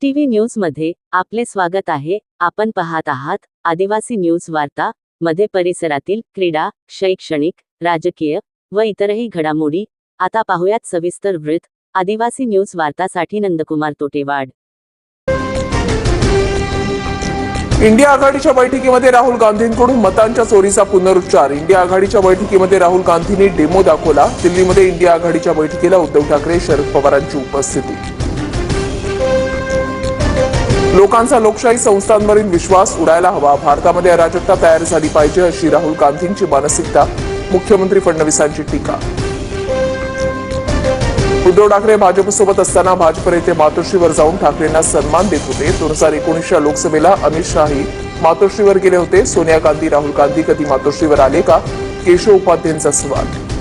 TV न्यूजमध्ये आपले स्वागत आहे. आपण पाहत आहात आदिवासी न्यूज वार्ता मध्ये परिसरातील क्रीडा शैक्षणिक राजकीय व इतरही घडामोडी. आता पाहुयात सविस्तर वृत्त. आदिवासी न्यूज वार्तासाठी नंदकुमार तोटेवाड. इंडिया आघाडीच्या बैठकीमध्ये राहुल गांधींकडून मतांच्या चोरीचा पुनरुच्चार. इंडिया आघाडीच्या बैठकीमध्ये राहुल गांधींनी डेमो दाखवला. दिल्लीमध्ये इंडिया आघाडीच्या बैठकीला उद्धव ठाकरे शरद पवारांची उपस्थिती. लोकांचा लोकशाही संस्थांवरील विश्वास उडायला हवा. भारतामध्ये अराजकता तयार झाली पाहिजे अशी राहुल गांधींची मानसिकता. मुख्यमंत्री फडणवीसांची टीका. उद्धव ठाकरे भाजपसोबत असताना भाजप नेते मातोश्रीवर जाऊन ठाकरेंना सन्मान देत होते. दोन हजार एकोणीसच्या लोकसभेला अमित शहाही मातोश्रीवर गेले होते. सोनिया गांधी राहुल गांधी कधी मातोश्रीवर आले का? केशव उपाध्यांचा सवाल.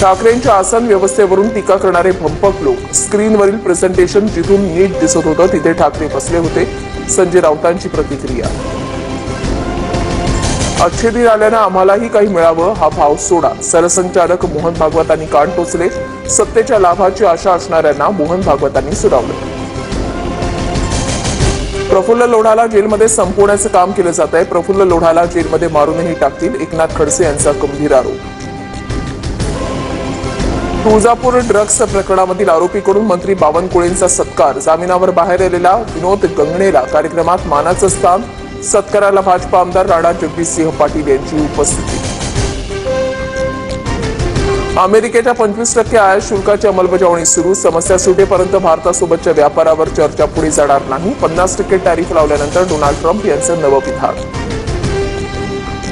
ठाकरेंच्या आसन व्यवस्थेवरून टीका करणारे भंपक लोक. स्क्रीनवरील प्रेझेंटेशन जिथून नीट दिसत होतं तिथे ठाकरे बसले होते. संजय राऊतांची प्रतिक्रिया. अच्छे दिन आल्यानं आम्हालाही काही मिळावं हा भाव सोडा. सरसंचालक मोहन भागवतांनी कान टोचले. सत्तेच्या लाभाची आशा असणाऱ्यांना मोहन भागवतांनी सुनावलं. प्रफुल्ल लोढाला जेलमध्ये संपवण्याचं काम केलं जात आहे प्रफुल्ल लोढाला जेलमध्ये मारूनही टाकतील एकनाथ खडसे यांचा गंभीर आरोप. तुळजापूर ड्रग्स प्रकरणामधील आरोपीकडून मंत्री बावनकुळेंचा सत्कार. जामिनावर बाहेर आलेला विनोद गंगणेला कार्यक्रमात मानाचं स्थान सत्काराला भाजपा आमदार राणा जगदीशसिंह पाटील यांची उपस्थिती. अमेरिकेच्या पंचवीस टक्के आयात शुल्काची अंमलबजावणी सुरू. समस्या सुटेपर्यंत भारतासोबतच्या व्यापारावर चर्चा पुढे जाणार नाही. पन्नास टक्के टॅरिफ लावल्यानंतर डोनाल्ड ट्रम्प यांचं नवं विधान.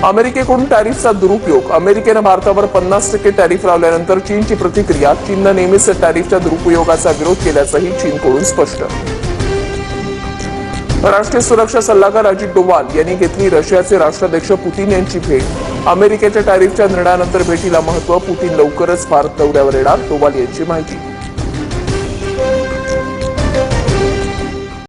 अमेरिकेकडून टॅरिफचा दुरुपयोग. अमेरिकेनं भारतावर पन्नास टक्के टॅरिफ लावल्यानंतर चीनची प्रतिक्रिया चीननं नेहमीच टॅरिफच्या दुरुपयोगाचा विरोध केल्याचंही चीनकडून स्पष्ट. राष्ट्रीय सुरक्षा सल्लागार अजित डोवाल यांनी घेतली रशियाचे राष्ट्राध्यक्ष पुतीन यांची भेट. अमेरिकेच्या टॅरिफच्या निर्णयानंतर भेटीला महत्त्व पुतीन लवकरच भारत दौऱ्यावर येणार डोवाल यांची माहिती.